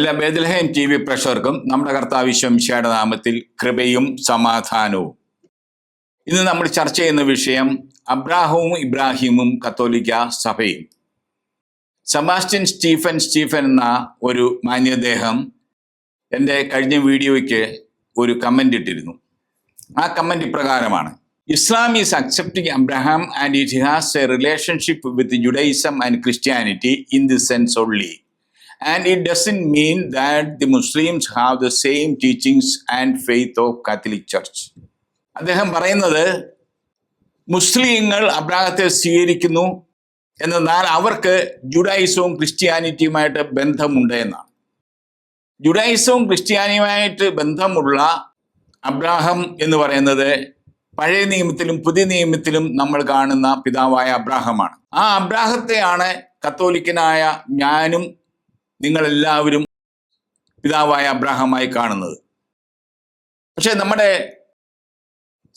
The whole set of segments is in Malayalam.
എല്ലാ ബേദൽഹേം ടി വി പ്രേക്ഷകർക്കും നമ്മുടെ കർത്താവിശ്വം ഷയുടെ നാമത്തിൽ കൃപയും സമാധാനവും ഇന്ന് നമ്മൾ ചർച്ച ചെയ്യുന്ന വിഷയം അബ്രാഹവും ഇബ്രാഹിമും കത്തോലിക്ക സഭയും സെബാസ്റ്റ്യൻ സ്റ്റീഫൻ സ്റ്റീഫൻ എന്ന ഒരു മാന്യദേഹം എൻ്റെ കഴിഞ്ഞ വീഡിയോയ്ക്ക് ഒരു കമൻ്റ് ഇട്ടിരുന്നു ആ കമൻ്റ് ഇപ്രകാരമാണ് Islam is accepting Abraham and it has a relationship with Judaism and Christianity in the sense only And it doesn't mean that the Muslims have the same teachings and faith of Catholic Church. അദ്ദേഹം പറയുന്നത് മുസ്ലിങ്ങൾ അബ്രാഹത്തെ സ്വീകരിക്കുന്നു എന്നാൽ അവർക്ക് ജുഡായിസവും ക്രിസ്ത്യാനിറ്റിയുമായിട്ട് ബന്ധമുണ്ട് എന്നാണ് ജുഡായിസവും ക്രിസ്ത്യാനിയുമായിട്ട് ബന്ധമുള്ള അബ്രാഹം എന്ന് പറയുന്നത് പഴയ നിയമത്തിലും പുതിയ നിയമത്തിലും നമ്മൾ കാണുന്ന പിതാവായ അബ്രാഹമാണ് ആ അബ്രാഹത്തെയാണ് കത്തോലിക്കനായ ഞാനും നിങ്ങളെല്ലാവരും പിതാവായ അബ്രാഹമായി കാണുന്നത് പക്ഷേ നമ്മുടെ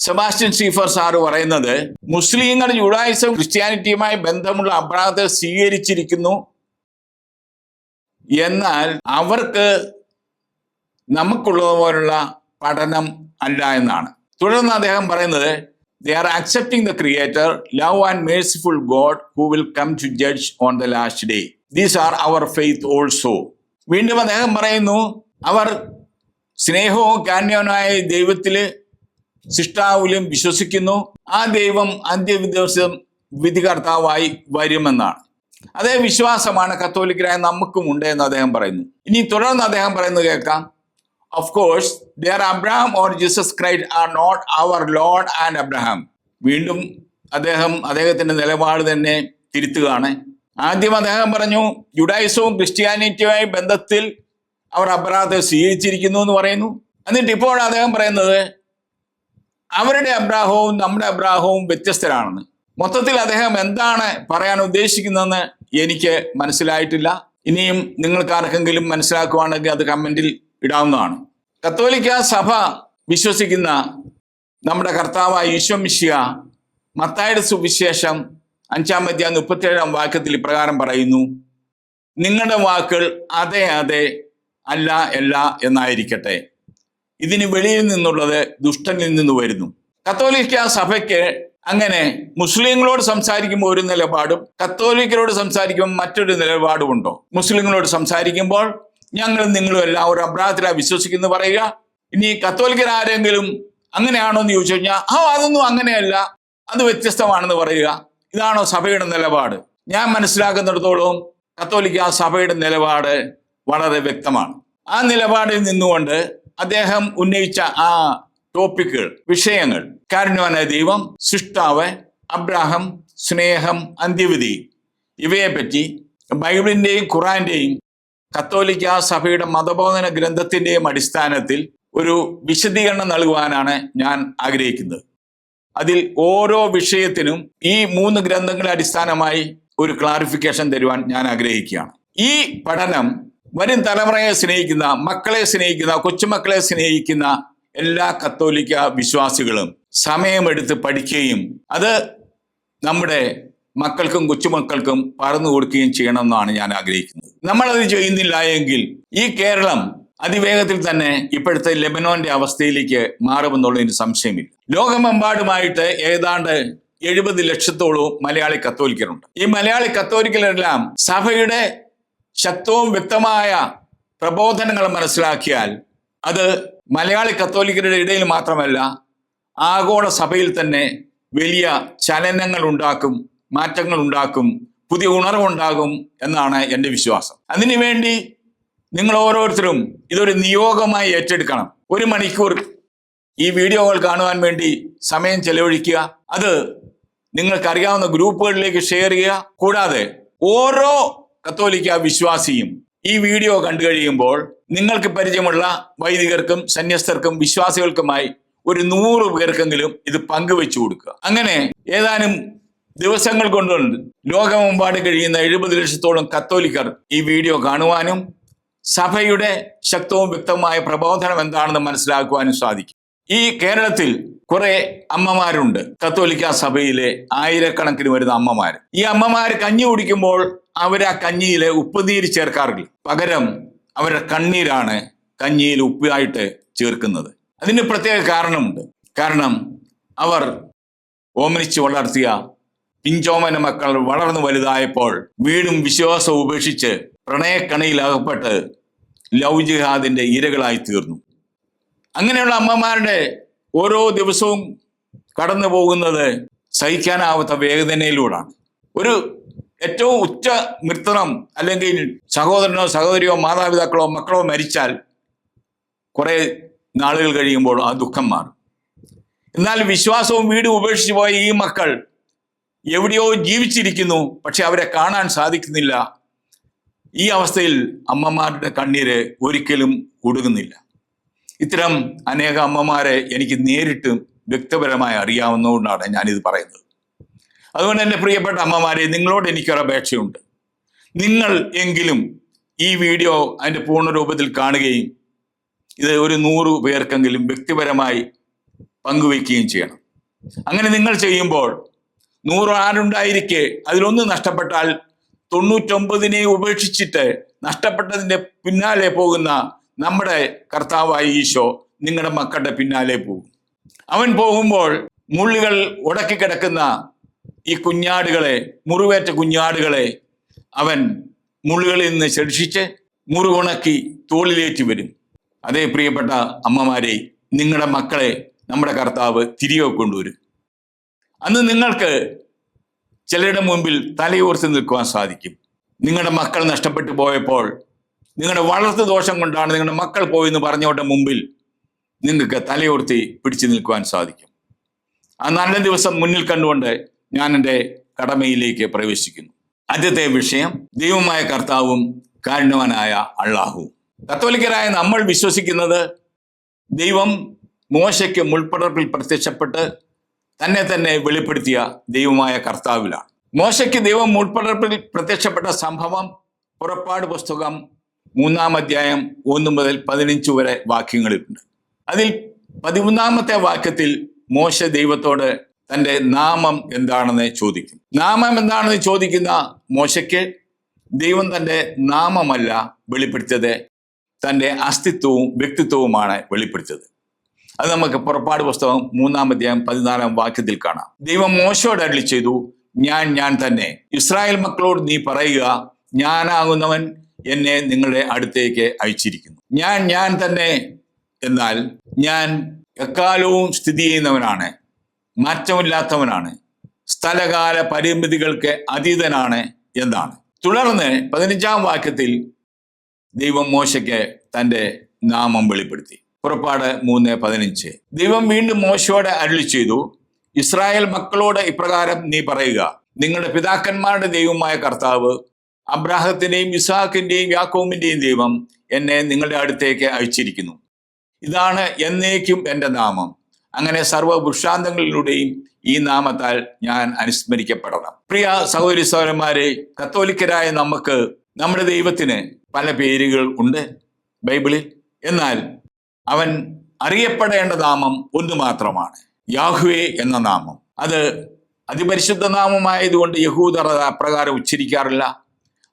സെബാസ്റ്റ്യൻ സീഫർ സാറ് പറയുന്നത് മുസ്ലിങ്ങൾ യുഡായുസം ക്രിസ്ത്യാനിറ്റിയുമായി ബന്ധമുള്ള അബ്രാഹത്തെ സ്വീകരിച്ചിരിക്കുന്നു എന്നാൽ അവർക്ക് നമുക്കുള്ളതുപോലുള്ള പഠനം അല്ല എന്നാണ് തുടർന്ന് അദ്ദേഹം പറയുന്നത് they are accepting the Creator, love and merciful God who will come to judge on the last day. These are our faith also. വീണ്ടും അദ്ദേഹം പറയുന്നു അവർ സ്നേഹവും കാന്യവനായ ദൈവത്തിൽ സിഷ്ടാവിലും വിശ്വസിക്കുന്നു ആ ദൈവം അന്ത്യദിവസം വിധികർത്താവായി വരുമെന്നാണ് അതേ വിശ്വാസമാണ് കത്തോലിക്കരായ നമുക്കും ഉണ്ട് എന്ന് അദ്ദേഹം പറയുന്നു ഇനി തുടർന്ന് അദ്ദേഹം പറയുന്നത് കേൾക്കാം Of course, their Abraham or Jesus Christ are not our Lord and Abraham. വീണ്ടും അദ്ദേഹം അദ്ദേഹത്തിന്റെ നിലപാട് തന്നെ തിരുത്തുകയാണ് ആദ്യം അദ്ദേഹം പറഞ്ഞു ജുഡായിസവും ക്രിസ്ത്യാനിറ്റിയുമായി ബന്ധത്തിൽ അവർ അബ്രാഹത്തെ സ്വീകരിച്ചിരിക്കുന്നു എന്ന് പറയുന്നു എന്നിട്ട് ഇപ്പോൾ അദ്ദേഹം പറയുന്നത് അവരുടെ അബ്രാഹവും നമ്മുടെ അബ്രാഹവും വ്യത്യസ്തരാണെന്ന് മൊത്തത്തിൽ അദ്ദേഹം എന്താണ് പറയാൻ ഉദ്ദേശിക്കുന്നതെന്ന് എനിക്ക് മനസ്സിലായിട്ടില്ല ഇനിയും നിങ്ങൾക്ക് ആർക്കെങ്കിലും മനസ്സിലാക്കുവാണെങ്കിൽ അത് കമന്റിൽ ഇടാവുന്നതാണ് കത്തോലിക്ക സഭ വിശ്വസിക്കുന്ന നമ്മുടെ കർത്താവായ ഈശ്വമിഷിക മത്തായുടെ സുവിശേഷം അഞ്ചാം അധ്യായം മുപ്പത്തിയേഴാം വാക്യത്തിൽ ഇപ്രകാരം പറയുന്നു നിങ്ങളുടെ വാക്കുകൾ അതെ അതെ അല്ല അല്ല എന്നായിരിക്കട്ടെ ഇതിന് വെളിയിൽ നിന്നുള്ളത് ദുഷ്ടനിൽ നിന്ന് വരുന്നു കത്തോലിക്ക സഭയ്ക്ക് അങ്ങനെ മുസ്ലിങ്ങളോട് സംസാരിക്കുമ്പോൾ ഒരു നിലപാടും കത്തോലിക്കരോട് സംസാരിക്കുമ്പോൾ മറ്റൊരു നിലപാടും ഉണ്ടോ മുസ്ലിങ്ങളോട് സംസാരിക്കുമ്പോൾ ഞങ്ങളും നിങ്ങളും എല്ലാം ഒരു അബ്രാഹത്തിലാണ് വിശ്വസിക്കുന്നു പറയുക ഇനി ആരെങ്കിലും അങ്ങനെയാണോ എന്ന് ചോദിച്ചു കഴിഞ്ഞാൽ ആ അതൊന്നും അങ്ങനെയല്ല അത് വ്യത്യസ്തമാണെന്ന് പറയുക ഇതാണോ സഭയുടെ നിലപാട് ഞാൻ മനസ്സിലാക്കുന്നിടത്തോളം കത്തോലിക്ക സഭയുടെ നിലപാട് വളരെ വ്യക്തമാണ് ആ നിലപാടിൽ നിന്നുകൊണ്ട് അദ്ദേഹം ഉന്നയിച്ച ആ ടോപ്പിക്കുകൾ വിഷയങ്ങൾ കാരുണ്യവാനായ ദൈവം സൃഷ്ടാവ് അബ്രാഹം സ്നേഹം അന്ത്യവിധി ഇവയെപ്പറ്റി ബൈബിളിന്റെയും ഖുറാന്റെയും കത്തോലിക്ക സഭയുടെ മതബോധന ഗ്രന്ഥത്തിൻ്റെയും അടിസ്ഥാനത്തിൽ ഒരു വിശദീകരണം നൽകുവാനാണ് ഞാൻ ആഗ്രഹിക്കുന്നത് അതിൽ ഓരോ വിഷയത്തിനും ഈ മൂന്ന് ഗ്രന്ഥങ്ങളെ അടിസ്ഥാനമായി ഒരു ക്ലാരിഫിക്കേഷൻ തരുവാൻ ഞാൻ ആഗ്രഹിക്കുകയാണ് ഈ പഠനം വരും തലമുറയെ സ്നേഹിക്കുന്ന മക്കളെ സ്നേഹിക്കുന്ന കൊച്ചുമക്കളെ സ്നേഹിക്കുന്ന എല്ലാ കത്തോലിക്ക വിശ്വാസികളും സമയമെടുത്ത് പഠിക്കുകയും അത് നമ്മുടെ മക്കൾക്കും കൊച്ചുമക്കൾക്കും പറഞ്ഞു കൊടുക്കുകയും ചെയ്യണമെന്നാണ് ഞാൻ ആഗ്രഹിക്കുന്നത് നമ്മളത് ചെയ്യുന്നില്ല എങ്കിൽ ഈ കേരളം അതിവേഗത്തിൽ തന്നെ ഇപ്പോഴത്തെ ലെബനോന്റെ അവസ്ഥയിലേക്ക് മാറുമെന്നുള്ളതിന് സംശയമില്ല ലോകമെമ്പാടുമായിട്ട് ഏതാണ്ട് എഴുപത് ലക്ഷത്തോളം മലയാളി കത്തോലിക്കരുണ്ട് ഈ മലയാളി കത്തോലിക്കരെല്ലാം സഭയുടെ ശക്തവും വ്യക്തമായ പ്രബോധനങ്ങൾ മനസ്സിലാക്കിയാൽ അത് മലയാളി കത്തോലിക്കരുടെ ഇടയിൽ മാത്രമല്ല ആഗോള സഭയിൽ തന്നെ വലിയ ചലനങ്ങൾ ഉണ്ടാക്കും മാറ്റങ്ങൾ ഉണ്ടാക്കും പുതിയ ഉണർവുണ്ടാകും എന്നാണ് എൻ്റെ വിശ്വാസം അതിനുവേണ്ടി നിങ്ങൾ ഓരോരുത്തരും ഇതൊരു നിയോഗമായി ഏറ്റെടുക്കണം ഒരു മണിക്കൂർ ഈ വീഡിയോകൾ കാണുവാൻ വേണ്ടി സമയം ചെലവഴിക്കുക അത് നിങ്ങൾക്കറിയാവുന്ന ഗ്രൂപ്പുകളിലേക്ക് ഷെയർ ചെയ്യുക കൂടാതെ ഓരോ കത്തോലിക്ക വിശ്വാസിയും ഈ വീഡിയോ കണ്ടു കഴിയുമ്പോൾ നിങ്ങൾക്ക് പരിചയമുള്ള വൈദികർക്കും സന്യസ്തർക്കും വിശ്വാസികൾക്കുമായി ഒരു നൂറ് പേർക്കെങ്കിലും ഇത് പങ്കുവെച്ചു കൊടുക്കുക അങ്ങനെ ഏതാനും ദിവസങ്ങൾ കൊണ്ടുണ്ട് ലോകമെമ്പാട് കഴിയുന്ന എഴുപത് ലക്ഷത്തോളം കത്തോലിക്കർ ഈ വീഡിയോ കാണുവാനും സഭയുടെ ശക്തവും വ്യക്തവുമായ പ്രബോധനം എന്താണെന്ന് മനസ്സിലാക്കുവാനും സാധിക്കും ഈ കേരളത്തിൽ കുറെ അമ്മമാരുണ്ട് കത്തോലിക്ക സഭയിലെ ആയിരക്കണക്കിന് വരുന്ന അമ്മമാർ ഈ അമ്മമാർ കഞ്ഞി കുടിക്കുമ്പോൾ അവർ ആ കഞ്ഞിയിലെ ഉപ്പുനീര് ചേർക്കാറില്ല പകരം അവരുടെ കണ്ണീരാണ് കഞ്ഞിയിൽ ഉപ്പായിട്ട് ചേർക്കുന്നത് അതിന് പ്രത്യേക കാരണമുണ്ട് കാരണം അവർ ഓമനിച്ച് വളർത്തിയ പിഞ്ചോമന മക്കൾ വളർന്നു വലുതായപ്പോൾ വീടും വിശ്വാസവും ഉപേക്ഷിച്ച് പ്രണയക്കണിയിൽ അകപ്പെട്ട് ലവ് ജിഹാദിന്റെ ഇരകളായി തീർന്നു അങ്ങനെയുള്ള അമ്മമാരുടെ ഓരോ ദിവസവും കടന്നു പോകുന്നത് സഹിക്കാനാവാത്ത വേദനയിലൂടാണ് ഒരു ഏറ്റവും ഉച്ച മൃത്തണം അല്ലെങ്കിൽ സഹോദരനോ സഹോദരിയോ മാതാപിതാക്കളോ മക്കളോ മരിച്ചാൽ കുറേ നാളുകൾ കഴിയുമ്പോൾ ആ ദുഃഖം മാറും എന്നാൽ വിശ്വാസവും വീടും ഉപേക്ഷിച്ചു പോയ ഈ മക്കൾ എവിടെയോ ജീവിച്ചിരിക്കുന്നു പക്ഷെ അവരെ കാണാൻ സാധിക്കുന്നില്ല ഈ അവസ്ഥയിൽ അമ്മമാരുടെ കണ്ണീര് ഒരിക്കലും ഒടുങ്ങുന്നില്ല ഇത്തരം അനേക അമ്മമാരെ എനിക്ക് നേരിട്ട് വ്യക്തിപരമായി അറിയാവുന്നതുകൊണ്ടാണ് ഞാനിത് പറയുന്നത് അതുകൊണ്ട് എൻ്റെ പ്രിയപ്പെട്ട അമ്മമാരെ നിങ്ങളോട് എനിക്കൊരപേക്ഷയുണ്ട് നിങ്ങൾ എങ്കിലും ഈ വീഡിയോ അതിൻ്റെ പൂർണ്ണ രൂപത്തിൽ കാണുകയും ഇത് ഒരു നൂറ് പേർക്കെങ്കിലും വ്യക്തിപരമായി പങ്കുവയ്ക്കുകയും ചെയ്യണം അങ്ങനെ നിങ്ങൾ ചെയ്യുമ്പോൾ നൂറ് ആടുണ്ടായിരിക്കെ അതിലൊന്ന് നഷ്ടപ്പെട്ടാൽ തൊണ്ണൂറ്റൊമ്പതിനെ ഉപേക്ഷിച്ചിട്ട് നഷ്ടപ്പെട്ടതിന്റെ പിന്നാലെ പോകുന്ന നമ്മുടെ കർത്താവായ ഈശോ നിങ്ങളുടെ മക്കളുടെ പിന്നാലെ പോകും അവൻ പോകുമ്പോൾ മുള്ളികൾ ഉടക്കി കിടക്കുന്ന ഈ കുഞ്ഞാടുകളെ മുറിവേറ്റ കുഞ്ഞാടുകളെ അവൻ മുള്ളികളിൽ നിന്ന് ശിക്ഷിച്ച് മുറിവുണക്കി തോളിലേറ്റി വരും അതേ പ്രിയപ്പെട്ട അമ്മമാരെ നിങ്ങളുടെ മക്കളെ നമ്മുടെ കർത്താവ് തിരികെ കൊണ്ടുവരും അന്ന് നിങ്ങൾക്ക് ചിലരുടെ മുമ്പിൽ തലയൂർത്തി നിൽക്കുവാൻ സാധിക്കും നിങ്ങളുടെ മക്കൾ നഷ്ടപ്പെട്ടു പോയപ്പോൾ നിങ്ങളുടെ വളർത്തു ദോഷം കൊണ്ടാണ് നിങ്ങളുടെ മക്കൾ പോയെന്ന് പറഞ്ഞവരുടെ മുമ്പിൽ നിങ്ങൾക്ക് തലയോർത്തി പിടിച്ചു നിൽക്കുവാൻ സാധിക്കും ആ നല്ല ദിവസം മുന്നിൽ കണ്ടുകൊണ്ട് ഞാൻ എൻ്റെ കടമയിലേക്ക് പ്രവേശിക്കുന്നു ആദ്യത്തെ വിഷയം ദൈവമായ കർത്താവും കാരണവനായ അള്ളാഹു കത്തോലിക്കരായ നമ്മൾ വിശ്വസിക്കുന്നത് ദൈവം മോശയ്ക്ക് മുൾപ്പടർപ്പിൽ പ്രത്യക്ഷപ്പെട്ട് തന്നെ തന്നെ വെളിപ്പെടുത്തിയ ദൈവമായ കർത്താവിലാണ് മോശയ്ക്ക് ദൈവം മുൾപ്പടർപ്പിൽ പ്രത്യക്ഷപ്പെട്ട സംഭവം പുറപ്പാട് പുസ്തകം മൂന്നാം അധ്യായം ഒന്ന് മുതൽ പതിനഞ്ച് വരെ വാക്യങ്ങളിലുണ്ട് അതിൽ പതിമൂന്നാമത്തെ വാക്യത്തിൽ മോശ ദൈവത്തോട് തൻ്റെ നാമം എന്താണെന്ന് ചോദിക്കും നാമം എന്താണെന്ന് ചോദിക്കുന്ന മോശയ്ക്ക് ദൈവം തൻ്റെ നാമമല്ല വെളിപ്പെടുത്തിയത് തൻ്റെ അസ്തിത്വവും വ്യക്തിത്വവുമാണ് വെളിപ്പെടുത്തിയത് അത് നമുക്ക് പുറപ്പാട് പുസ്തകം മൂന്നാം അധ്യായം പതിനാലാം വാക്യത്തിൽ കാണാം ദൈവം മോശയോട് അരളി ചെയ്തു ഞാൻ ഞാൻ തന്നെ ഇസ്രായേൽ മക്കളോട് നീ പറയുക ഞാനാകുന്നവൻ എന്നെ നിങ്ങളുടെ അടുത്തേക്ക് അയച്ചിരിക്കുന്നു ഞാൻ ഞാൻ തന്നെ എന്നാൽ ഞാൻ എക്കാലവും സ്ഥിതി ചെയ്യുന്നവനാണ് മാറ്റമില്ലാത്തവനാണ് സ്ഥലകാല പരിമിതികൾക്ക് അതീതനാണ് എന്നാണ് തുടർന്ന് പതിനഞ്ചാം വാക്യത്തിൽ ദൈവം മോശയ്ക്ക് തൻ്റെ നാമം വെളിപ്പെടുത്തി പുറപ്പാട് മൂന്ന് പതിനഞ്ച് ദൈവം വീണ്ടും മോശയോടെ അരുളി ചെയ്തു ഇസ്രായേൽ മക്കളോട് ഇപ്രകാരം നീ പറയുക നിങ്ങളുടെ പിതാക്കന്മാരുടെ ദൈവമായ കർത്താവ് അബ്രാഹത്തിന്റെയും ഇസാഖിന്റെയും യാക്കോമിന്റെയും ദൈവം എന്നെ നിങ്ങളുടെ അടുത്തേക്ക് അയച്ചിരിക്കുന്നു ഇതാണ് എന്നേക്കും എൻ്റെ നാമം അങ്ങനെ സർവവൃക്ഷാന്തങ്ങളിലൂടെയും ഈ നാമത്താൽ ഞാൻ അനുസ്മരിക്കപ്പെടണം പ്രിയ സഹോദരി സഹോദരന്മാരെ കത്തോലിക്കരായ നമുക്ക് നമ്മുടെ ദൈവത്തിന് പല പേരുകൾ ഉണ്ട് ബൈബിളിൽ എന്നാൽ അവൻ അറിയപ്പെടേണ്ട നാമം ഒന്ന് മാത്രമാണ് യാഹുവേ എന്ന നാമം അത് അതിപരിശുദ്ധ നാമമായതുകൊണ്ട് യഹൂദർ അത് അപ്രകാരം ഉച്ചരിക്കാറില്ല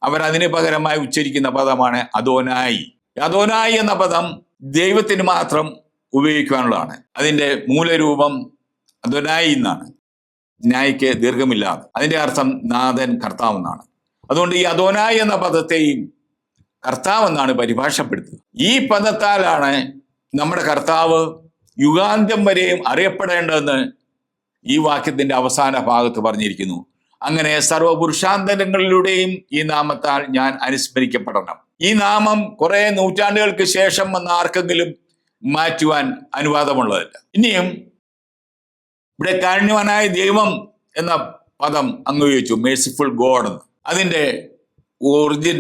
അവരതിന് പകരമായി ഉച്ചരിക്കുന്ന പദമാണ് അതോനായി അതോനായി എന്ന പദം ദൈവത്തിന് മാത്രം ഉപയോഗിക്കാനുള്ളതാണ് അതിൻ്റെ മൂലരൂപം അതോനായി എന്നാണ് ന്യായിക്ക് ദീർഘമില്ലാതെ അതിൻ്റെ അർത്ഥം നാഥൻ കർത്താവ് എന്നാണ് അതുകൊണ്ട് ഈ അദോനായി എന്ന പദത്തെയും കർത്താവ് എന്നാണ് പരിഭാഷപ്പെടുത്തുന്നത് ഈ പദത്താലാണ് നമ്മുടെ കർത്താവ് യുഗാന്ത്യം വരെയും അറിയപ്പെടേണ്ടതെന്ന് ഈ വാക്യത്തിന്റെ അവസാന ഭാഗത്ത് പറഞ്ഞിരിക്കുന്നു അങ്ങനെ സർവപുരുഷാന്തരങ്ങളിലൂടെയും ഈ നാമത്താൽ ഞാൻ അനുസ്മരിക്കപ്പെടണം ഈ നാമം കുറെ നൂറ്റാണ്ടുകൾക്ക് ശേഷം വന്ന ആർക്കെങ്കിലും മാറ്റുവാൻ അനുവാദമുള്ളതല്ല ഇനിയും ഇവിടെ കാരുണ്യവാനായ ദൈവം എന്ന പദം അങ്ങ് ഉപയോഗിച്ചു മേഴ്സിഫുൾ ഗോഡ് അതിന്റെ ഒറിജിൻ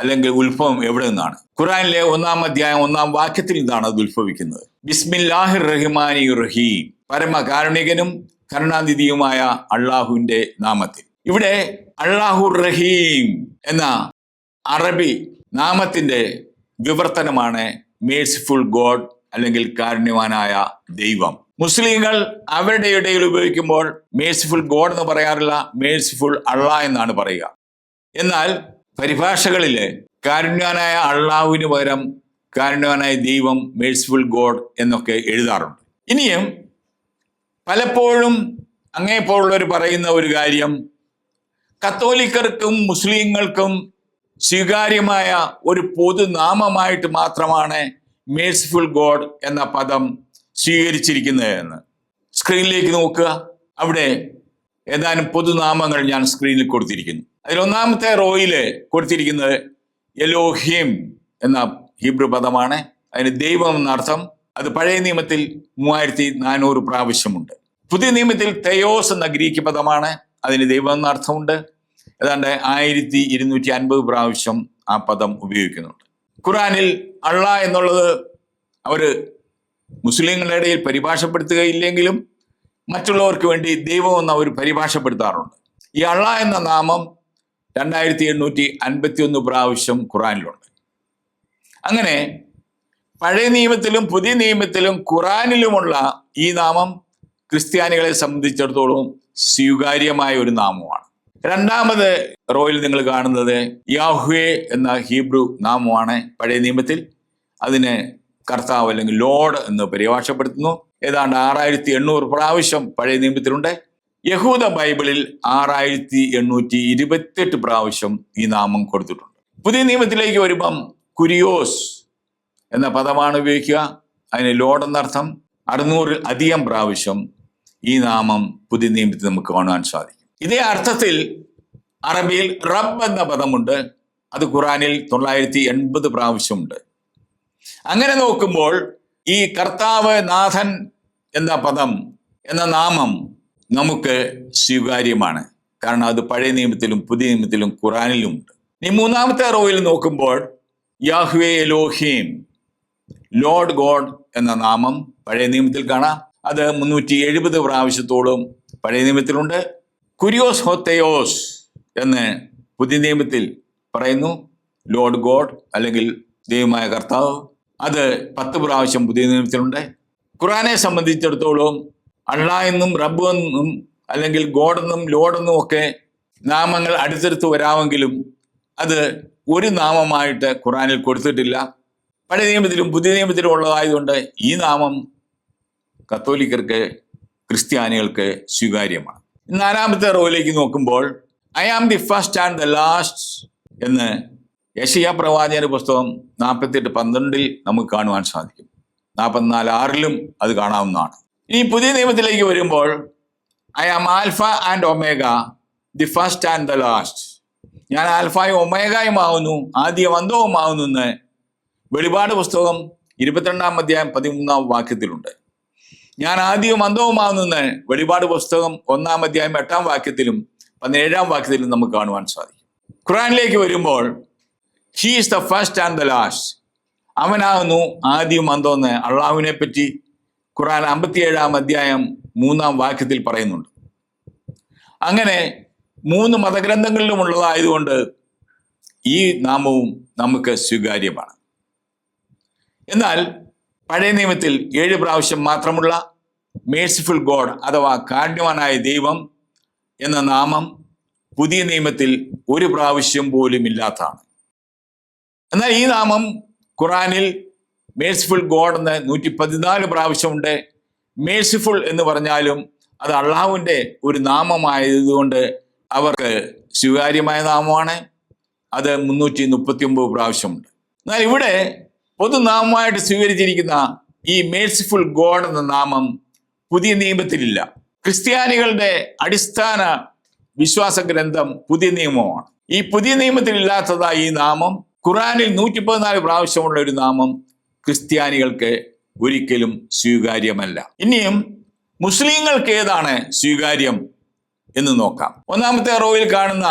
അല്ലെങ്കിൽ ഉത്ഭവം എവിടെ നിന്നാണ് ഖുറാനിലെ ഒന്നാം അധ്യായം ഒന്നാം വാക്യത്തിൽ നിന്നാണ് അത് ഉത്ഭവിക്കുന്നത് ബിസ്മില്ലാഹിർ റഹിമാനി റഹീം പരമകാരുണികനും കരുണാനിധിയുമായ അള്ളാഹുവിന്റെ നാമത്തിൽ ഇവിടെ അള്ളാഹു റഹീം എന്ന അറബി നാമത്തിന്റെ വിവർത്തനമാണ് മേഴ്സിഫുൾ ഗോഡ് അല്ലെങ്കിൽ കാരുണ്യവാനായ ദൈവം മുസ്ലിങ്ങൾ അവരുടെ ഇടയിൽ ഉപയോഗിക്കുമ്പോൾ മേഴ്സിഫുൾ ഗോഡ് എന്ന് പറയാറില്ല മേഴ്സിഫുൾ അള്ള എന്നാണ് പറയുക എന്നാൽ പരിഭാഷകളിലെ കാരുണ്യവാനായ അള്ളാവിന് പകരം കാരുണ്യവാനായ ദൈവം മേഴ്സ്ഫുൾ ഗോഡ് എന്നൊക്കെ എഴുതാറുണ്ട് ഇനിയും പലപ്പോഴും അങ്ങേപ്പോലുള്ളവർ പറയുന്ന ഒരു കാര്യം കത്തോലിക്കർക്കും മുസ്ലിങ്ങൾക്കും സ്വീകാര്യമായ ഒരു പൊതുനാമമായിട്ട് മാത്രമാണ് മേഴ്സ്ഫുൾ ഗോഡ് എന്ന പദം സ്വീകരിച്ചിരിക്കുന്നത് എന്ന് സ്ക്രീനിലേക്ക് നോക്കുക അവിടെ ഏതാനും പൊതുനാമങ്ങൾ ഞാൻ സ്ക്രീനിൽ കൊടുത്തിരിക്കുന്നു അതിലൊന്നാമത്തെ റോയിൽ കൊടുത്തിരിക്കുന്നത് എലോഹിം എന്ന ഹീബ്രു പദമാണ് അതിന് ദൈവം എന്നർത്ഥം അത് പഴയ നിയമത്തിൽ മൂവായിരത്തി നാനൂറ് പ്രാവശ്യമുണ്ട് പുതിയ നിയമത്തിൽ തെയോസ് എന്ന ഗ്രീക്ക് പദമാണ് അതിന് ദൈവം എന്നർത്ഥമുണ്ട് ഏതാണ്ട് ആയിരത്തി ഇരുന്നൂറ്റി അൻപത് പ്രാവശ്യം ആ പദം ഉപയോഗിക്കുന്നുണ്ട് ഖുറാനിൽ അള്ള എന്നുള്ളത് അവർ മുസ്ലിങ്ങളുടെ ഇടയിൽ പരിഭാഷപ്പെടുത്തുകയില്ലെങ്കിലും മറ്റുള്ളവർക്ക് വേണ്ടി ദൈവം എന്ന് അവർ പരിഭാഷപ്പെടുത്താറുണ്ട് ഈ അള്ള എന്ന നാമം രണ്ടായിരത്തി എണ്ണൂറ്റി അൻപത്തി ഒന്ന് പ്രാവശ്യം ഖുറാനിലുണ്ട് അങ്ങനെ പഴയ നിയമത്തിലും പുതിയ നിയമത്തിലും ഖുറാനിലുമുള്ള ഈ നാമം ക്രിസ്ത്യാനികളെ സംബന്ധിച്ചിടത്തോളം സ്വീകാര്യമായ ഒരു നാമമാണ് രണ്ടാമത് റോയിൽ നിങ്ങൾ കാണുന്നത് യാഹ്വേ എന്ന ഹീബ്രു നാമമാണ് പഴയ നിയമത്തിൽ അതിന് കർത്താവ് അല്ലെങ്കിൽ ലോഡ് എന്ന് പരിഭാഷപ്പെടുത്തുന്നു ഏതാണ്ട് ആറായിരത്തി എണ്ണൂറ് പ്രാവശ്യം പഴയ നിയമത്തിലുണ്ട് യഹൂദ ബൈബിളിൽ ആറായിരത്തി എണ്ണൂറ്റി ഇരുപത്തിയെട്ട് പ്രാവശ്യം ഈ നാമം കൊടുത്തിട്ടുണ്ട് പുതിയ നിയമത്തിലേക്ക് വരുമ്പം കുരിയോസ് എന്ന പദമാണ് ഉപയോഗിക്കുക അതിന് ലോഡ് എന്നർത്ഥം അറുന്നൂറിൽ അധികം പ്രാവശ്യം ഈ നാമം പുതിയ നിയമത്തിൽ നമുക്ക് കാണുവാൻ സാധിക്കും ഇതേ അർത്ഥത്തിൽ അറബിയിൽ റബ്ബ് എന്ന പദമുണ്ട് അത് ഖുറാനിൽ തൊള്ളായിരത്തി എൺപത് പ്രാവശ്യമുണ്ട് അങ്ങനെ നോക്കുമ്പോൾ ഈ കർത്താവ് നാഥൻ എന്ന പദം എന്ന നാമം നമുക്ക് സ്വീകാര്യമാണ് കാരണം അത് പഴയ നിയമത്തിലും പുതിയ നിയമത്തിലും ഖുറാനിലും ഉണ്ട് ഇനി മൂന്നാമത്തെ റോയിൽ നോക്കുമ്പോൾ യാഹ്വേ ലോർഡ് ഗോഡ് എന്ന നാമം പഴയ നിയമത്തിൽ കാണാം അത് മുന്നൂറ്റി എഴുപത് പ്രാവശ്യത്തോളം പഴയ നിയമത്തിലുണ്ട് കുരിയോസ് ഹോത്തയോസ് എന്ന് പുതിയ നിയമത്തിൽ പറയുന്നു ലോർഡ് ഗോഡ് അല്ലെങ്കിൽ ദൈവമായ കർത്താവ് അത് പത്ത് പ്രാവശ്യം പുതിയ നിയമത്തിലുണ്ട് ഖുറാനെ സംബന്ധിച്ചിടത്തോളം അള്ള എന്നും റബ്ബ് എന്നും അല്ലെങ്കിൽ ഗോഡെന്നും ലോഡെന്നും ഒക്കെ നാമങ്ങൾ അടുത്തടുത്ത് വരാമെങ്കിലും അത് ഒരു നാമമായിട്ട് ഖുറാനിൽ കൊടുത്തിട്ടില്ല പഴയ നിയമത്തിലും പുതിയ നിയമത്തിലും ഉള്ളതായതുകൊണ്ട് ഈ നാമം കത്തോലിക്കർക്ക് ക്രിസ്ത്യാനികൾക്ക് സ്വീകാര്യമാണ് നാലാമത്തെ റോയിലേക്ക് നോക്കുമ്പോൾ I am the first and the last എന്ന് യശിയ പ്രവാചകന്റെ പുസ്തകം എട്ട് പന്ത്രണ്ടിൽ നമുക്ക് കാണുവാൻ സാധിക്കും നാൽപ്പത്തിനാല് ആറിലും അത് കാണാവുന്നതാണ് ഈ പുതിയ നിയമത്തിലേക്ക് വരുമ്പോൾ I am alpha and omega the first and the last ഞാൻ ആൽഫായും ഒമേഗയും ആവുന്നു ആദ്യം അന്തവും ആവുന്നു എന്ന് വെളിപാട് പുസ്തകം ഇരുപത്തിരണ്ടാം അധ്യായം പതിമൂന്നാം വാക്യത്തിലുണ്ട് ഞാൻ ആദ്യവും എന്ന് വെളിപാട് പുസ്തകം ഒന്നാം അധ്യായം എട്ടാം വാക്യത്തിലും പതിനേഴാം വാക്യത്തിലും നമുക്ക് കാണുവാൻ സാധിക്കും ഖുറാനിലേക്ക് വരുമ്പോൾ he is the first and the last അവനാകുന്നു ആദ്യം അന്തോന്ന് അള്ളാഹുവിനെ പറ്റി ഖുറാൻ അമ്പത്തിയേഴാം അധ്യായം മൂന്നാം വാക്യത്തിൽ പറയുന്നുണ്ട് അങ്ങനെ മൂന്ന് മതഗ്രന്ഥങ്ങളിലും ഉള്ളതായതുകൊണ്ട് ഈ നാമവും നമുക്ക് സ്വീകാര്യമാണ് എന്നാൽ പഴയ നിയമത്തിൽ ഏഴ് പ്രാവശ്യം മാത്രമുള്ള മേഴ്സിഫുൾ ഗോഡ് അഥവാ കാഠ്യവാനായ ദൈവം എന്ന നാമം പുതിയ നിയമത്തിൽ ഒരു പ്രാവശ്യം പോലും ഇല്ലാത്തതാണ് എന്നാൽ ഈ നാമം ഖുറാനിൽ മേഴ്സിഫുൾ ഗോഡ് എന്ന് നൂറ്റി പതിനാല് പ്രാവശ്യമുണ്ട് മേഴ്സിഫുൾ എന്ന് പറഞ്ഞാലും അത് അള്ളാഹുവിൻ്റെ ഒരു നാമമായതുകൊണ്ട് അവർക്ക് സ്വീകാര്യമായ നാമമാണ് അത് മുന്നൂറ്റി മുപ്പത്തി ഒമ്പത് പ്രാവശ്യമുണ്ട് എന്നാൽ ഇവിടെ പൊതുനാമമായിട്ട് സ്വീകരിച്ചിരിക്കുന്ന ഈ മേഴ്സിഫുൾ ഗോഡ് എന്ന നാമം പുതിയ നിയമത്തിലില്ല ക്രിസ്ത്യാനികളുടെ അടിസ്ഥാന വിശ്വാസ ഗ്രന്ഥം പുതിയ നിയമമാണ് ഈ പുതിയ നിയമത്തിലില്ലാത്തതായി ഈ നാമം ഖുറാനിൽ നൂറ്റി പതിനാല് പ്രാവശ്യമുള്ള ഒരു നാമം ക്രിസ്ത്യാനികൾക്ക് ഒരിക്കലും സ്വീകാര്യമല്ല ഇനിയും മുസ്ലിങ്ങൾക്ക് ഏതാണ് സ്വീകാര്യം എന്ന് നോക്കാം ഒന്നാമത്തെ റോയിൽ കാണുന്ന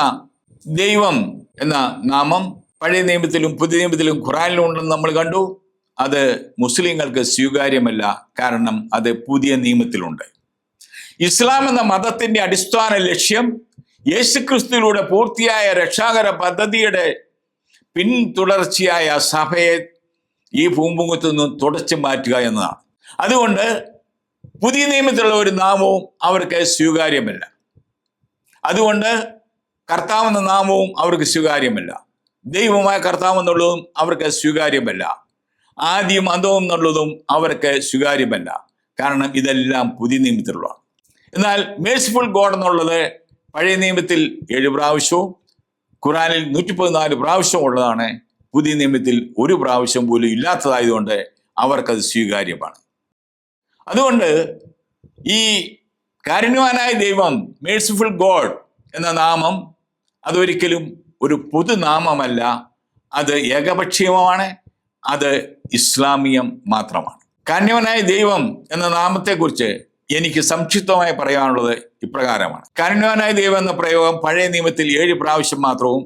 ദൈവം എന്ന നാമം പഴയ നിയമത്തിലും പുതിയ നിയമത്തിലും ഖുറാനിലും ഉണ്ടെന്ന് നമ്മൾ കണ്ടു അത് മുസ്ലിങ്ങൾക്ക് സ്വീകാര്യമല്ല കാരണം അത് പുതിയ നിയമത്തിലുണ്ട് ഇസ്ലാം എന്ന മതത്തിന്റെ അടിസ്ഥാന ലക്ഷ്യം യേശുക്രിസ്തുവിലൂടെ പൂർത്തിയായ രക്ഷാകര പദ്ധതിയുടെ പിന്തുടർച്ചയായ സഭയെ ഈ ഭൂമുഖത്തു നിന്ന് തുടച്ചു മാറ്റുക എന്നതാണ് അതുകൊണ്ട് പുതിയ നിയമത്തിലുള്ള ഒരു നാമവും അവർക്ക് സ്വീകാര്യമല്ല അതുകൊണ്ട് കർത്താവ് എന്ന നാമവും അവർക്ക് സ്വീകാര്യമല്ല ദൈവമായ കർത്താവ് എന്നുള്ളതും അവർക്ക് സ്വീകാര്യമല്ല ആദ്യം അന്തവും എന്നുള്ളതും അവർക്ക് സ്വീകാര്യമല്ല കാരണം ഇതെല്ലാം പുതിയ നിയമത്തിലുള്ളതാണ് എന്നാൽ മേഴ്സിഫുൾ ഗോഡ് എന്നുള്ളത് പഴയ നിയമത്തിൽ ഏഴ് പ്രാവശ്യവും ഖുറാനിൽ നൂറ്റി പതിനാല് പ്രാവശ്യം ഉള്ളതാണ് പുതിയ നിയമത്തിൽ ഒരു പ്രാവശ്യം പോലും ഇല്ലാത്തതായതുകൊണ്ട് അവർക്കത് സ്വീകാര്യമാണ് അതുകൊണ്ട് ഈ കാരുണ്യവാനായ ദൈവം മേഴ്സിഫുൾ ഗോഡ് എന്ന നാമം അതൊരിക്കലും ഒരു പൊതുനാമമല്ല അത് ഏകപക്ഷീയമാണ് അത് ഇസ്ലാമിയം മാത്രമാണ് കാരുണ്യവനായ ദൈവം എന്ന നാമത്തെക്കുറിച്ച് എനിക്ക് സംക്ഷിപ്തമായി പറയാനുള്ളത് ഇപ്രകാരമാണ് കാരുണ്യവാനായ ദൈവം എന്ന പ്രയോഗം പഴയ നിയമത്തിൽ ഏഴ് പ്രാവശ്യം മാത്രവും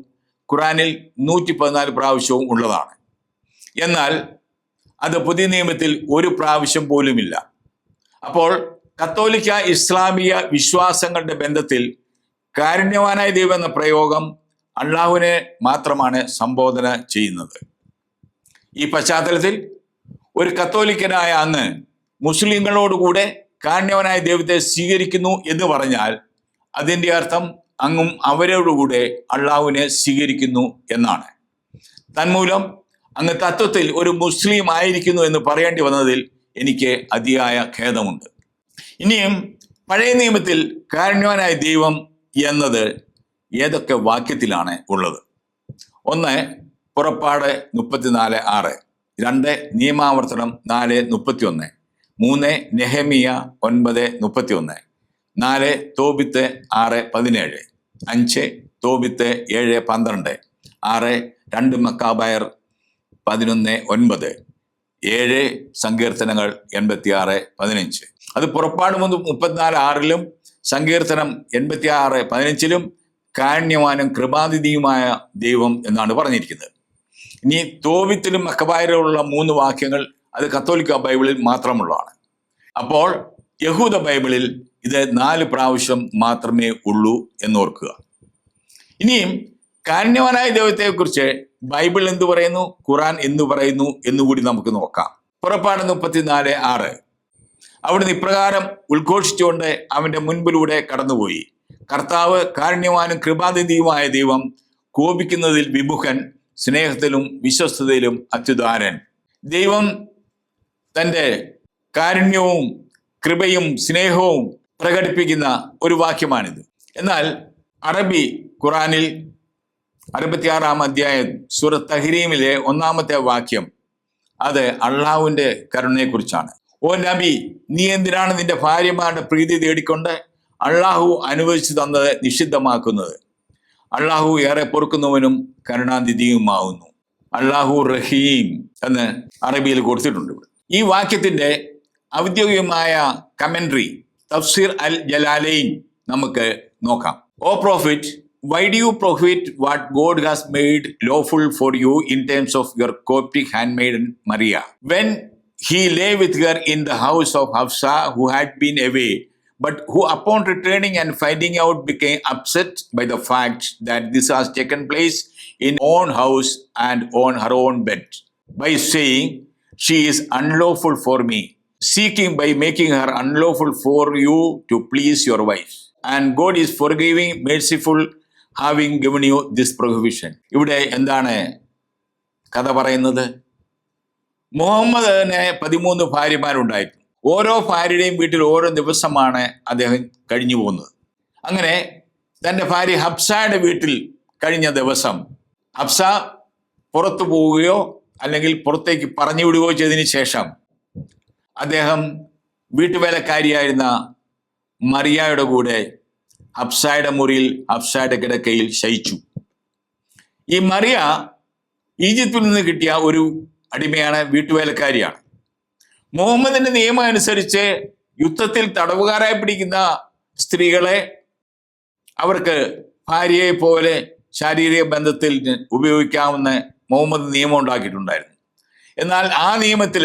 ഖുറാനിൽ നൂറ്റി പതിനാല് പ്രാവശ്യവും ഉള്ളതാണ് എന്നാൽ അത് പുതിയ നിയമത്തിൽ ഒരു പ്രാവശ്യം പോലുമില്ല അപ്പോൾ കത്തോലിക്ക ഇസ്ലാമിക വിശ്വാസങ്ങളുടെ ബന്ധത്തിൽ കാരുണ്യവാനായ ദൈവം എന്ന പ്രയോഗം അള്ളാഹുവിനെ മാത്രമാണ് സംബോധന ചെയ്യുന്നത് ഈ പശ്ചാത്തലത്തിൽ ഒരു കത്തോലിക്കനായ അന്ന് മുസ്ലിങ്ങളോടുകൂടെ കാരുണ്യവനായ ദൈവത്തെ സ്വീകരിക്കുന്നു എന്ന് പറഞ്ഞാൽ അതിൻ്റെ അർത്ഥം അങ്ങും അവരോടുകൂടെ അള്ളാഹുവിനെ സ്വീകരിക്കുന്നു എന്നാണ് തന്മൂലം അങ്ങ് തത്വത്തിൽ ഒരു മുസ്ലിം ആയിരിക്കുന്നു എന്ന് പറയേണ്ടി വന്നതിൽ എനിക്ക് അതിയായ ഖേദമുണ്ട് ഇനിയും പഴയ നിയമത്തിൽ കാരുണ്യവാനായ ദൈവം എന്നത് ഏതൊക്കെ വാക്യത്തിലാണ് ഉള്ളത് ഒന്ന് പുറപ്പാട് മുപ്പത്തിനാല് ആറ് രണ്ട് നിയമാവർത്തനം നാല് ഒന്ന് മൂന്ന് നെഹമിയ ഒൻപത് ഒന്ന് നാല് തോബിത്ത് ആറ് പതിനേഴ് അഞ്ച് തോബിത്ത് ഏഴ് പന്ത്രണ്ട് ആറ് രണ്ട് മക്കാബയർ പതിനൊന്ന് ഒൻപത് ഏഴ് സങ്കീർത്തനങ്ങൾ എൺപത്തിയാറ് പതിനഞ്ച് അത് പുറപ്പാട് മുതൽ മുപ്പത്തിനാല് ആറിലും സങ്കീർത്തനം എൺപത്തിയാറ് പതിനഞ്ചിലും കാരുണ്യവാനും കൃപാതിഥിയുമായ ദൈവം എന്നാണ് പറഞ്ഞിരിക്കുന്നത് ഇനി തോവിത്തിലും മക്കബായരുള്ള മൂന്ന് വാക്യങ്ങൾ അത് കത്തോലിക്ക ബൈബിളിൽ മാത്രമുള്ളതാണ് അപ്പോൾ യഹൂദ ബൈബിളിൽ ഇത് നാല് പ്രാവശ്യം മാത്രമേ ഉള്ളൂ എന്നോർക്കുക ഇനിയും കാരുണ്യവാനായ ദൈവത്തെക്കുറിച്ച് ബൈബിൾ എന്തു പറയുന്നു ഖുറാൻ എന്ന് പറയുന്നു എന്നുകൂടി നമുക്ക് നോക്കാം പുറപ്പാട് മുപ്പത്തിനാല് ആറ് അവിടുന്ന് ഇപ്രകാരം ഉദ്ഘോഷിച്ചുകൊണ്ട് അവന്റെ മുൻപിലൂടെ കടന്നുപോയി കർത്താവ് കാരുണ്യവാനും കൃപാതിഥിയുമായ ദൈവം കോപിക്കുന്നതിൽ വിമുഖൻ സ്നേഹത്തിലും വിശ്വസ്തതയിലും അത്യുദാരൻ ദൈവം തൻ്റെ കാരുണ്യവും കൃപയും സ്നേഹവും പ്രകടിപ്പിക്കുന്ന ഒരു വാക്യമാണിത് എന്നാൽ അറബി ഖുറാനിൽ അറുപത്തിയാറാം അധ്യായം സൂറ തഹരീമിലെ ഒന്നാമത്തെ വാക്യം അത് അള്ളാഹുവിൻ്റെ കരുണയെക്കുറിച്ചാണ് ഓ നബി നീ എന്തിനാണ് നിന്റെ ഭാര്യമാരുടെ പ്രീതി തേടിക്കൊണ്ട് അള്ളാഹു അനുവദിച്ചു തന്നത് നിഷിദ്ധമാക്കുന്നത് അള്ളാഹു ഏറെ പൊറുക്കുന്നവനും കരുണാതിഥിയുമാവുന്നു അള്ളാഹു റഹീം എന്ന് അറബിയിൽ കൊടുത്തിട്ടുണ്ട് ഈ വാക്യത്തിന്റെ ഔദ്യോഗികമായ കമൻട്രി തഫ്സീർ അൽ ജലാലൈൻ നമുക്ക് നോക്കാം O prophet why do you prohibit what God has made lawful for you in terms of your Coptic handmaiden Maria when he lay with her in the house of Hafsa, who had been away, but who, upon returning and finding out, became upset by the fact that this has taken place in own house and on her own bed, by saying, She is unlawful for me, seeking by making her unlawful for you to please your wife. And God is forgiving, merciful, having given you this prohibition. ഇവിടെ എന്താണ് കഥ പറയുന്നത് മുഹമ്മദിന് പതിമൂന്ന് ഭാര്യമാരുണ്ടായിരുന്നു ഓരോ ഭാര്യയുടെയും വീട്ടിൽ ഓരോ ദിവസമാണ് അദ്ദേഹം കഴിഞ്ഞു പോകുന്നത് അങ്ങനെ തൻ്റെ ഭാര്യ ഹബ്സയുടെ വീട്ടിൽ കഴിഞ്ഞ ദിവസം ഹബ്സ പുറത്തു പോവുകയോ അല്ലെങ്കിൽ പുറത്തേക്ക് പറഞ്ഞു വിടുകയോ ചെയ്തതിന് ശേഷം അദ്ദേഹം വീട്ടുവേലക്കാരിയായിരുന്ന മറിയായുടെ കൂടെ ഹബ്സായുടെ മുറിയിൽ ഹബ്സായുടെ കിടക്കയിൽ ശയിച്ചു ഈ മറിയ ഈജിപ്തിൽ നിന്ന് കിട്ടിയ ഒരു അടിമയാണ് വീട്ടുവേലക്കാരിയാണ് മുഹമ്മദിന്റെ നിയമം അനുസരിച്ച് യുദ്ധത്തിൽ തടവുകാരായി പിടിക്കുന്ന സ്ത്രീകളെ അവർക്ക് ഭാര്യയെ പോലെ ശാരീരിക ബന്ധത്തിൽ ഉപയോഗിക്കാമെന്ന് മുഹമ്മദ് നിയമം ഉണ്ടാക്കിയിട്ടുണ്ടായിരുന്നു എന്നാൽ ആ നിയമത്തിൽ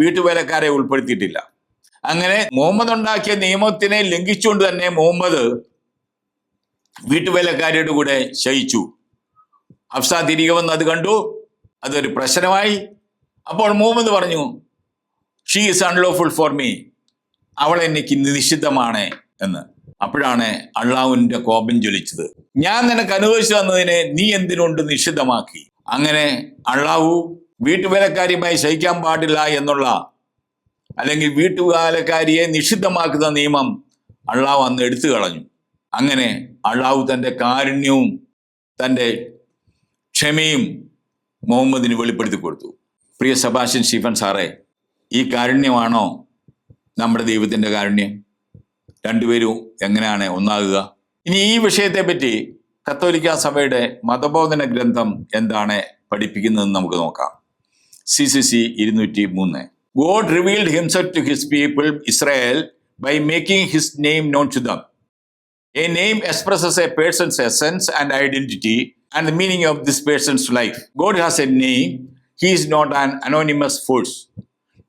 വീട്ടുവേലക്കാരെ ഉൾപ്പെടുത്തിയിട്ടില്ല അങ്ങനെ മുഹമ്മദ് ഉണ്ടാക്കിയ നിയമത്തിനെ ലംഘിച്ചുകൊണ്ട് തന്നെ മുഹമ്മദ് വീട്ടുവേലക്കാരിയുടെ കൂടെ ശയിച്ചു അഫ്സ തിരികെ വന്ന് അത് കണ്ടു അതൊരു പ്രശ്നമായി അപ്പോൾ മുഹമ്മദ് പറഞ്ഞു she is unlawful for me അവൾ എനിക്ക് നിഷിദ്ധമാണ് എന്ന് അപ്പോഴാണ് അള്ളാഹുവിൻ്റെ കോപം ജ്വലിച്ചത് ഞാൻ നിനക്ക് അനുവദിച്ചു തന്നതിനെ നീ എന്തിനുണ്ട് നിഷിദ്ധമാക്കി അങ്ങനെ അള്ളാഹു വീട്ടുവേലക്കാരിയുമായി സഹിക്കാൻ പാടില്ല എന്നുള്ള അല്ലെങ്കിൽ വീട്ടുകാലക്കാരിയെ നിഷിദ്ധമാക്കുന്ന നിയമം അള്ളാഹ് അന്ന് എടുത്തു കളഞ്ഞു അങ്ങനെ അള്ളാഹു തൻ്റെ കാരുണ്യവും തൻ്റെ ക്ഷമയും മുഹമ്മദിന് വെളിപ്പെടുത്തി കൊടുത്തു പ്രിയ സബാഷൻ സ്റ്റീഫൻ സാറേ ഈ കാരുണ്യമാണോ നമ്മുടെ ദൈവത്തിൻ്റെ കാരുണ്യം രണ്ടുപേരും എങ്ങനെയാണ് ഒന്നാകുക ഇനി ഈ വിഷയത്തെപ്പറ്റി കത്തോലിക്ക സഭയുടെ മതബോധന ഗ്രന്ഥം എന്താണ് പഠിപ്പിക്കുന്നതെന്ന് നമുക്ക് നോക്കാം സി സി സി ഇരുന്നൂറ്റി മൂന്ന് God revealed himself to his people Israel by making his name known to them a name expresses a person's essence and identity and the meaning of this person's life God has a name he is not an anonymous force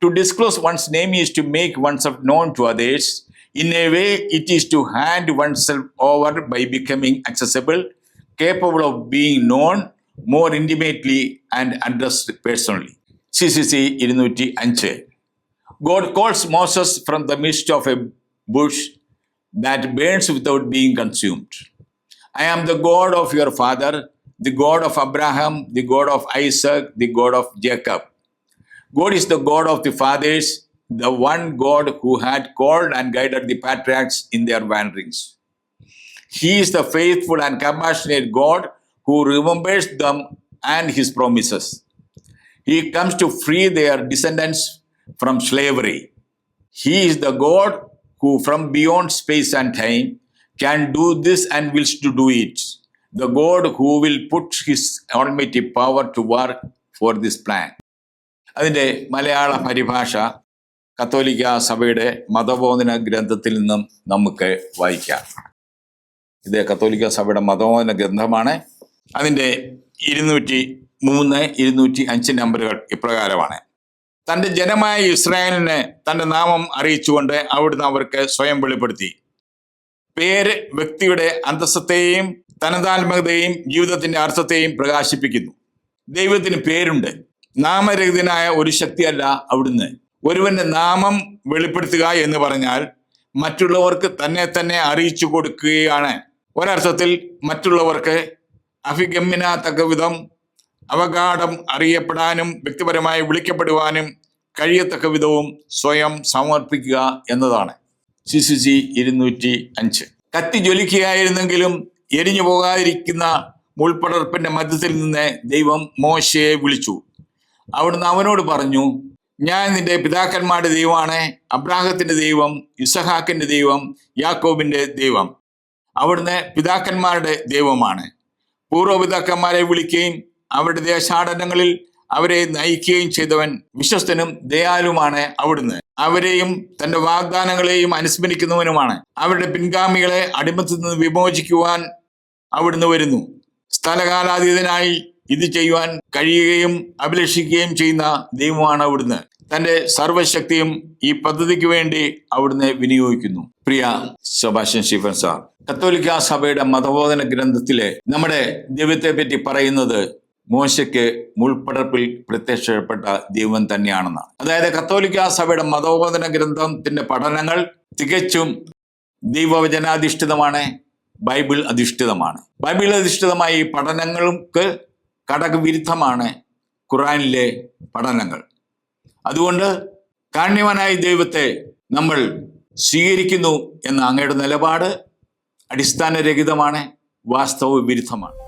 to disclose one's name is to make oneself known to others in a way it is to hand oneself over by becoming accessible capable of being known more intimately and addressed personally. CCC 205. God calls Moses from the midst of a bush that burns without being consumed. I am the God of your father, the God of Abraham, the God of Isaac, the God of Jacob. God is the God of the fathers, the one God who had called and guided the patriarchs in their wanderings. He is the faithful and compassionate God who remembers them and his promises. He comes to free their descendants from slavery. He is the God who, from beyond space and time, can do this and wills to do it. The God who will put his almighty power to work for this plan. അതിൻ്റെ മലയാള പരിഭാഷ കത്തോലിക്ക സഭയുടെ മതബോധന ഗ്രന്ഥത്തിൽ നിന്നും നമുക്ക് വായിക്കാം ഇത് കത്തോലിക്ക സഭയുടെ മതബോധന ഗ്രന്ഥമാണ് അതിൻ്റെ ഇരുന്നൂറ്റി മൂന്ന് ഇരുന്നൂറ്റി അഞ്ച് നമ്പറുകൾ ഇപ്രകാരമാണ് തന്റെ ജനമായ ഇസ്രായേലിനെ തന്റെ നാമം അറിയിച്ചുകൊണ്ട് അവിടുന്ന് അവർക്ക് സ്വയം വെളിപ്പെടുത്തി പേര് വ്യക്തിയുടെ അന്തസ്സത്തെയും തനതാത്മകതയും ജീവിതത്തിന്റെ അർത്ഥത്തെയും പ്രകാശിപ്പിക്കുന്നു ദൈവത്തിന് പേരുണ്ട് നാമരഹിതനായ ഒരു ശക്തിയല്ല അവിടുന്ന് ഒരുവന്റെ നാമം വെളിപ്പെടുത്തുക എന്ന് പറഞ്ഞാൽ മറ്റുള്ളവർക്ക് തന്നെ തന്നെ അറിയിച്ചു കൊടുക്കുകയാണ് ഒരർത്ഥത്തിൽ മറ്റുള്ളവർക്ക് അഭിഗമ്യനാത്തക്ക വിധം അവഗാഠം അറിയപ്പെടാനും വ്യക്തിപരമായി വിളിക്കപ്പെടുവാനും കഴിയത്തക്ക വിധവും സ്വയം സമർപ്പിക്കുക എന്നതാണ് സി സി സി ഇരുന്നൂറ്റി അഞ്ച് കത്തി ജ്വലിക്കുകയായിരുന്നെങ്കിലും എരിഞ്ഞു പോകാതിരിക്കുന്ന മുൾപടർപ്പിന്റെ മധ്യത്തിൽ നിന്ന് ദൈവം മോശയെ വിളിച്ചു അവിടുന്ന് അവനോട് പറഞ്ഞു ഞാൻ നിന്റെ പിതാക്കന്മാരുടെ ദൈവമാണ് അബ്രാഹത്തിന്റെ ദൈവം ഇസഹാക്കിന്റെ ദൈവം യാക്കോബിന്റെ ദൈവം അവിടുന്ന് പിതാക്കന്മാരുടെ ദൈവമാണ് പൂർവ്വപിതാക്കന്മാരെ വിളിക്കുകയും അവരുടെ ദേശാടനങ്ങളിൽ അവരെ നയിക്കുകയും ചെയ്തവൻ വിശ്വസ്തനും ദയാലുമാണ് അവിടുന്ന് അവരെയും തന്റെ വാഗ്ദാനങ്ങളെയും അനുസ്മരിക്കുന്നവനുമാണ് അവരുടെ പിൻഗാമികളെ അടിമത്തിൽ നിന്ന് വിമോചിക്കുവാൻ അവിടുന്ന് വരുന്നു സ്ഥലകാലാതീതനായി ഇത് ചെയ്യുവാൻ കഴിയുകയും അഭിലഷിക്കുകയും ചെയ്യുന്ന ദൈവമാണ് അവിടുന്ന് തന്റെ സർവശക്തിയും ഈ പദ്ധതിക്ക് വേണ്ടി അവിടുന്ന് വിനിയോഗിക്കുന്നു പ്രിയ സബാഷൻ സ്റ്റീഫൻ സാർ കത്തോലിക്ക സഭയുടെ മതബോധന ഗ്രന്ഥത്തിലെ നമ്മുടെ ദൈവത്തെ പറ്റി പറയുന്നത് മോശയ്ക്ക് മുൾപ്പടർപ്പിൽ പ്രത്യക്ഷപ്പെട്ട ദൈവം തന്നെയാണെന്നാണ് അതായത് കത്തോലിക്ക സഭയുടെ മതബോധന ഗ്രന്ഥത്തിന്റെ പഠനങ്ങൾ തികച്ചും ദൈവവചനാധിഷ്ഠിതമാണ് ബൈബിൾ അധിഷ്ഠിതമാണ് ബൈബിൾ അധിഷ്ഠിതമായ ഈ പഠനങ്ങൾക്ക് കടകവിരുദ്ധമാണ് ഖുറാനിലെ പഠനങ്ങൾ അതുകൊണ്ട് കാണ്യവനായ ദൈവത്തെ നമ്മൾ സ്വീകരിക്കുന്നു എന്ന അങ്ങയുടെ നിലപാട് അടിസ്ഥാനരഹിതമാണ് വാസ്തവ വിരുദ്ധമാണ്